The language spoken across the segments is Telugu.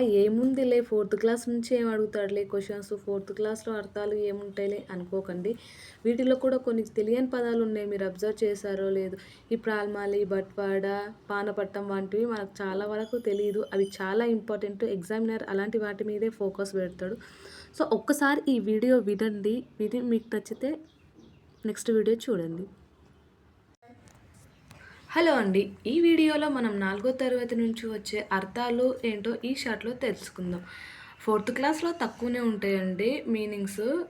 ఏముందిలే ఫోర్త్ క్లాస్ నుంచి ఏం అడుగుతాడులే క్వశ్చన్స్? ఫోర్త్ క్లాస్లో అర్థాలు ఏముంటాయిలే అనుకోకండి. వీటిలో కూడా కొన్ని తెలియని పదాలు ఉన్నాయి మీరు అబ్జర్వ్ చేశారో లేదు. ఈ ప్రాల్మాలి బట్వాడ పానపట్టం వంటివి మనకు చాలా వరకు తెలియదు అవి చాలా ఇంపార్టెంట్ ఎగ్జామినర్ అలాంటి వాటి మీదే ఫోకస్ పెడతాడు. సో ఒక్కసారి ఈ వీడియో వినండి. విని మీకు నచ్చితే నెక్స్ట్ వీడియో చూడండి. హలో అండి. ఈ వీడియోలో మనం నాలుగో తరగతి నుంచి వచ్చే అర్థాలు ఏంటో ఈ షార్ట్లో తెలుసుకుందాం. ఫోర్త్ క్లాస్లో తక్కువనే ఉంటాయండి. మీనింగ్స్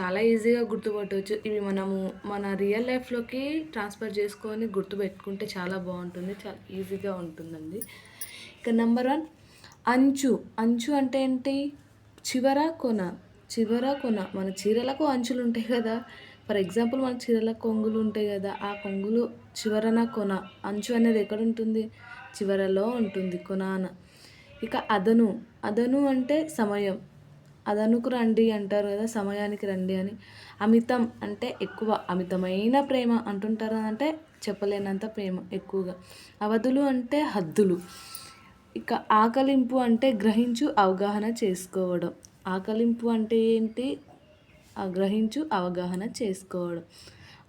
చాలా ఈజీగా గుర్తుపట్టవచ్చు. ఇవి మనము మన రియల్ లైఫ్లోకి ట్రాన్స్ఫర్ చేసుకొని గుర్తుపెట్టుకుంటే చాలా బాగుంటుంది. చాలా ఈజీగా ఉంటుందండి. ఇక నెంబర్ వన్ అంచు. అంచు అంటే ఏంటి? చివర కొన. చివర కొన. మన చీరలకు అంచులు ఉంటాయి కదా. ఫర్ ఎగ్జాంపుల్ మన చీరల కొంగులు ఉంటాయి కదా ఆ కొంగులు చివరన కొన అంచు అనేది ఎక్కడ ఉంటుంది? చివరలో ఉంటుంది కొనాన. ఇక అదను అదను అంటే సమయం. అదనుకు రండి అంటారు కదా సమయానికి రండి అని. అమితం అంటే ఎక్కువ అమితమైన ప్రేమ అంటుంటారు అంటే చెప్పలేనంత ప్రేమ ఎక్కువగా. అవధులు అంటే హద్దులు. ఇక ఆకలింపు అంటే గ్రహించు అవగాహన చేసుకోవడం. ఆకలింపు అంటే ఏంటి? గ్రహించు అవగాహన చేసుకోవడం.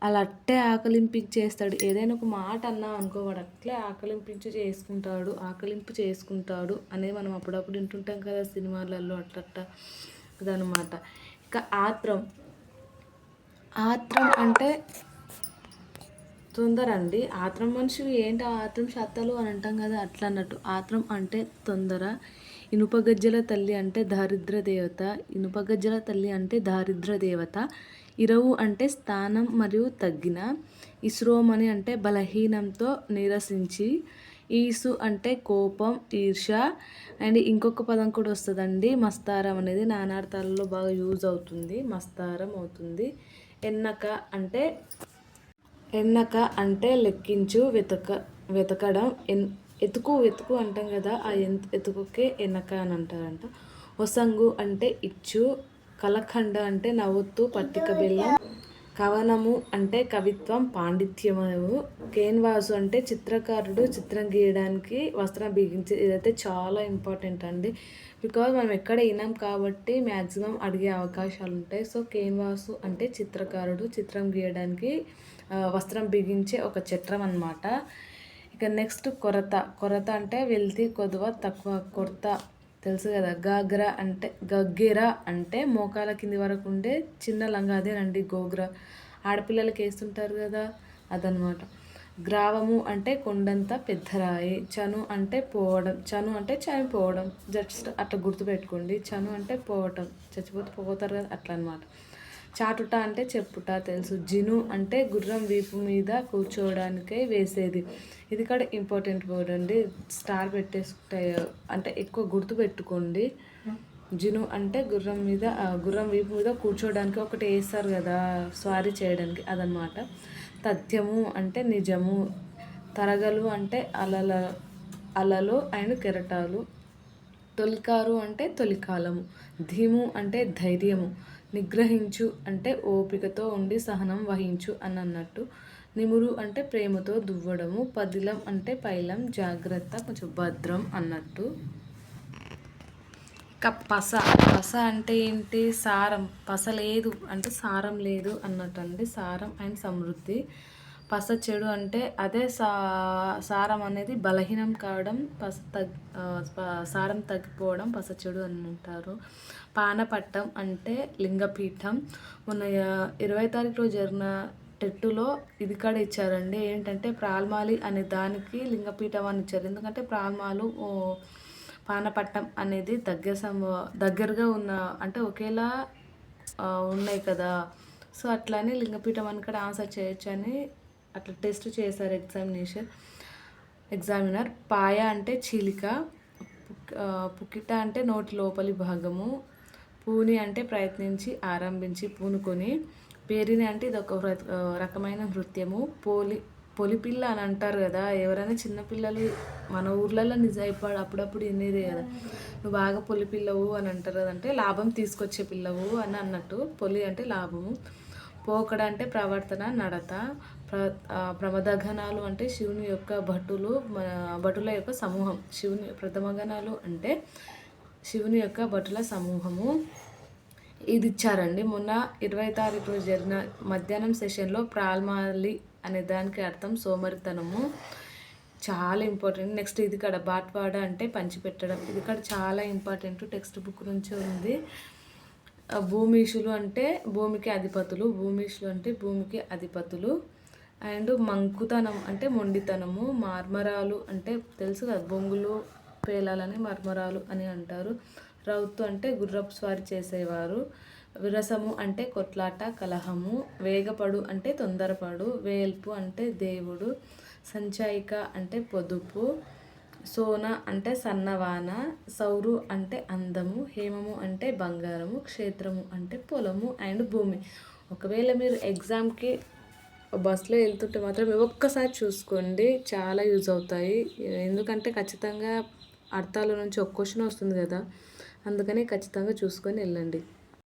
అలా అట్టే ఆకలింపించేస్తాడు. ఏదైనా ఒక మాట అన్నా అనుకో వాడు అట్లే ఆకలింపించి చేసుకుంటాడు ఆకలింపు చేసుకుంటాడు అనేది మనం అప్పుడప్పుడు వింటుంటాం కదా సినిమాలలో అట్లట్ట అదనమాట ఇక ఆత్రం. ఆత్రం అంటే తొందర అండి. ఆత్రం మనిషి ఏంటి? ఆత్రం శాతాలు అని అంటాం కదా అట్లా అన్నట్టు. ఆత్రం అంటే తొందర ఇనుపగజ్జల తల్లి అంటే దారిద్ర దేవత ఇనుపగజ్జల తల్లి అంటే దారిద్ర దేవత ఇరవు అంటే స్థానం మరియు తగ్గిన ఇస్రోమని అంటే బలహీనంతో నిరసించి ఈసు అంటే కోపం ఈర్ష అండ్ ఇంకొక పదం కూడా వస్తుందండి మస్తారం అనేది నానార్థాలలో బాగా యూజ్ అవుతుంది మస్తారం అవుతుంది. ఎన్నక అంటే ఎన్నక అంటే లెక్కించు వెతక వెతకడం ఎన్ ఎతుకు వెతుకు అంటాం కదా ఆ ఎతుకుకే ఎనక అని అంటారంట. ఒసంగు అంటే ఇచ్చు కలఖండ అంటే నవ్వుతూ పట్టిక బెల్లం కవనము అంటే కవిత్వం పాండిత్యము కేన్వాసు అంటే చిత్రకారుడు చిత్రం గీయడానికి వస్త్రం బిగించి ఇదైతే చాలా ఇంపార్టెంట్ అండి. బికాజ్ మనం ఎక్కడ వినాం కాబట్టి మ్యాక్సిమం అడిగే అవకాశాలు ఉంటాయి. సో కేన్వాసు అంటే చిత్రకారుడు చిత్రం గీయడానికి వస్త్రం బిగించే ఒక చిత్రం అనమాట ఇక నెక్స్ట్ కొరత. కొరత అంటే వెళ్తి కొద్దువ తక్కువ కొరత. తెలుసు కదా గాగ్ర అంటే గగ్గిర అంటే మోకాల కింది వరకు ఉండే చిన్న లంగా అదేనండి గోగ్ర. ఆడపిల్లలకి వేస్తుంటారు కదా అదనమాట గ్రావము అంటే కొండంత పెద్దరాయి చను అంటే పోవడం చను అంటే చనిపోవడం. జస్ట్ అట్లా గుర్తుపెట్టుకోండి. చను అంటే పోవటం. చచ్చిపోతే పోతారు కదా అట్లా అనమాట చాటుట అంటే చెప్పుట తెలుసు. జిను అంటే గుర్రం వీపు మీద కూర్చోవడానికే వేసేది. ఇది కూడా ఇంపార్టెంట్ వర్డ్ అండి. స్టార్ పెట్టేసుకుంటే అంటే ఎక్కువ గుర్తు పెట్టుకోండి. జిను అంటే గుర్రం మీద గుర్రం వీపు మీద కూర్చోవడానికి ఒకటి వేస్తారు కదా స్వారీ చేయడానికి అదనమాట. తథ్యము అంటే నిజము తరగలు అంటే అలల అలలు అండ్ కెరటాలు తొలికారు అంటే తొలికాలము ధీము అంటే ధైర్యము నిగ్రహించు అంటే ఓపికతో ఉండి సహనం వహించు అని అన్నట్టు నిమురు అంటే ప్రేమతో దువ్వడము పదిలం అంటే పైలం జాగ్రత్త కొంచెం భద్రం అన్నట్టు. ఇక పస పస అంటే ఏంటి? సారం పస లేదు అంటే సారం లేదు అన్నట్టు అండి సారం అండ్ సమృద్ధి. పస చెడు అంటే అదే సా సారం అనేది బలహీనం కావడం పస తగ్ సారం తగ్గిపోవడం పస చెడు అని అంటారు. పానపట్టం అంటే లింగపీఠం. మొన్న ఇరవై తారీఖు రోజు జరిగిన టెట్టులో ఇది కూడా ఇచ్చారండి. ఏంటంటే ప్రాల్మాలి అనే దానికి లింగపీఠం అని ఇచ్చారు. ఎందుకంటే ప్రాల్మాలు పానపట్టం అనేది దగ్గర సమ దగ్గరగా ఉన్న అంటే ఒకేలా ఉన్నాయి కదా. సో అట్లానే లింగపీఠం అని కూడా ఆన్సర్ చేయొచ్చు అని అట్లా టెస్ట్ చేశారు ఎగ్జామినేషన్. ఎగ్జామినర్ పాయ అంటే చీలిక పుకిట అంటే నోటి లోపలి భాగము పూని అంటే ప్రయత్నించి ఆరంభించి పూనుకొని పేరిని అంటే ఇది ఒక రకమైన నృత్యము. పోలి పొలిపిల్ల అని అంటారు కదా ఎవరైనా చిన్నపిల్లలు మన ఊర్లలో నిజాయిపాడు అప్పుడప్పుడు వినేదే కదా. నువ్వు బాగా పొలిపిల్లవు అని అంటారు కదంటే లాభం తీసుకొచ్చే పిల్లవు అని అన్నట్టు. పొలి అంటే లాభము. పోకడ అంటే ప్రవర్తన నడత. ప్ర ఆ, ప్రమదగణాలు అంటే శివుని యొక్క భటులు మన భటుల యొక్క సమూహం. శివుని ప్రథమగణాలు అంటే శివుని యొక్క భటుల సమూహము. ఇది ఇచ్చారండి. మొన్న ఇరవై తారీఖు రోజు జరిగిన మధ్యాహ్నం సెషన్లో ప్రాల్మాలి అనే దానికి అర్థం సోమరితనము. చాలా ఇంపార్టెంట్. నెక్స్ట్ ఇది కాడ బాట్వాడ అంటే పంచిపెట్టడం. ఇది కాడ చాలా ఇంపార్టెంట్. టెక్స్ట్ బుక్ నుంచి ఉంది. భూమిషులు అంటే భూమికి అధిపతులు భూమిషులు అంటే భూమికి అధిపతులు. అండ్ మంకుతనం అంటే మొండితనము మార్మరాలు అంటే తెలుసు కదా బొంగులు పేలాలని మర్మరాలు అని అంటారు. రౌతు అంటే గుర్రపు స్వారీ చేసేవారు. విరసము అంటే కొట్లాట కలహము. వేగపడు అంటే తొందరపడు. వేల్పు అంటే దేవుడు. సంచాయిక అంటే పొదుపు. సోన అంటే సన్నవాన. సౌరు అంటే అందము. హేమము అంటే బంగారము. క్షేత్రము అంటే పొలము. అండ్ భూమి. ఒకవేళ మీరు ఎగ్జామ్కి బస్సులో వెళ్తుంటే మాత్రం ఒక్కసారి చూసుకోండి. చాలా యూజ్ అవుతాయి. ఎందుకంటే ఖచ్చితంగా అర్థాల నుంచి ఒక క్వశ్చన్ వస్తుంది కదా. అందుకని ఖచ్చితంగా చూసుకొని వెళ్ళండి.